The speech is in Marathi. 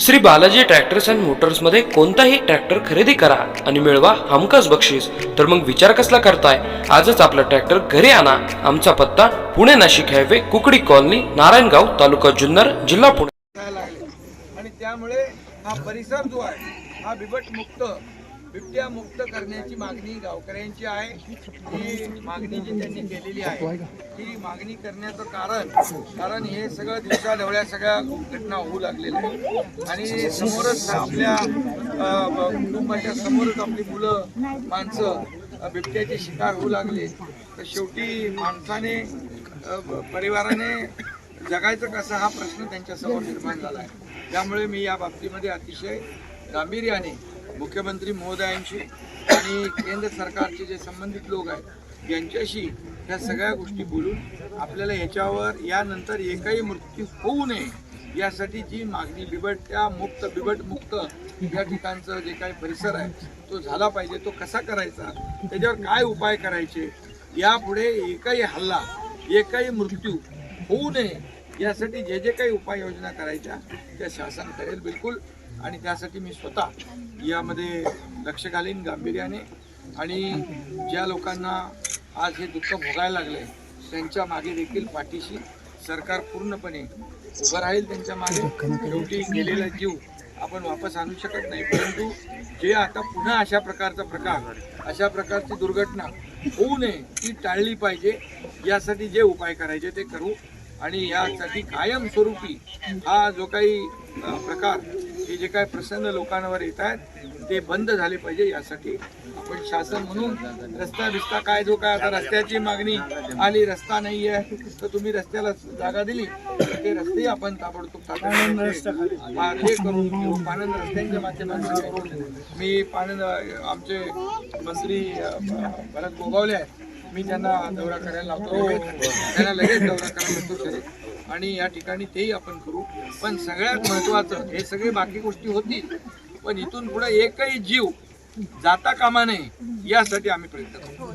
श्री बालाजी ट्रॅक्टर्स अँड मोटर्समध्ये कोणताही ट्रॅक्टर खरेदी करा आणि मिळवा हमखास बक्षीस. तर मग विचार कसला करताय? आजच आपला ट्रॅक्टर घरी आणा. आमचा पत्ता पुणे नाशिक हायवे कुकडी कॉलनी नारायणगाव तालुका जुन्नर जिल्हा पुणे. आणि त्यामुळे हा परिसर जो आहे हा बिबट मुक्त बिबट्या मुक्त करण्याची मागणी गावकऱ्यांची आहे. ही मागणी जी त्यांनी केलेली आहे ही मागणी करण्याचं कारण कारण हे सगळं दिवसा ढवळ्या सगळ्या घटना होऊ लागलेल्या आहेत. आणि समोरच आपल्या कुटुंबाच्या समोरच आपली मुलं माणसं अ, बिबट्याचे शिकार होऊ लागले. तर शेवटी माणसाने परिवाराने जगायचं कसं हा प्रश्न त्यांच्यासमोर निर्माण झाला आहे. त्यामुळे मी या बाबतीमध्ये अतिशय गांभीर्याने मुख्यमंत्री महोदयांशी आणि केंद्र सरकारचे जे संबंधित लोक आहेत यांच्याशी ह्या सगळ्या गोष्टी बोलून आपल्याला ह्याच्यावर यानंतर एकही मृत्यू होऊ नये यासाठी जी मागणी बिबट्या मुक्त बिबट मुक्त या ठिकाणचं जे काही परिसर आहे तो झाला पाहिजे तो कसा करायचा त्याच्यावर काय उपाय करायचे यापुढे एकही हल्ला एकही मृत्यू होऊ नये यासाठी जे जे काही उपाययोजना करायच्या त्या शासन करेल बिलकुल. आणि त्यासाठी मी स्वतः यामध्ये लक्ष घालीन गांभीर्याने. आणि ज्या लोकांना आज हे दुःख भोगायला लागले त्यांच्या मागे देखील पाठीशी सरकार पूर्णपणे उभं राहील त्यांच्या मागे. शेवटी गेलेला जीव आपण वापस आणू शकत नाही. परंतु जे आता पुन्हा अशा प्रकारचा प्रकार अशा प्रकारची दुर्घटना होऊ नये ती टाळली पाहिजे. यासाठी जे उपाय करायचे ते करू. आणि यासाठी कायमस्वरूपी हा जो काही प्रकार हे जे काही प्रसंग लोकांवर येत आहेत ते बंद झाले पाहिजे यासाठी. आपण शासन म्हणून रस्ता बिस्ता काय जो काय आता रस्त्याची मागणी आली रस्ता नाही आहे तर तुम्ही रस्त्याला जागा दिली ते रस्ते आपण ताबडतोब हा, करून पाणंद रस्त्यांच्या माध्यमातून करून मी पाणंद आमचे मंत्री भरत गोगावले आहेत. मी त्यांना दौरा करायला लावतो. त्यांना लगेच दौरा करायला सर आणि या ठिकाणी तेही आपण करू. पण सगळ्यात महत्वाचं हे सगळे बाकी गोष्टी होतील पण इथून पुढे एकही जीव जाता कामा नये यासाठी आम्ही प्रयत्न करू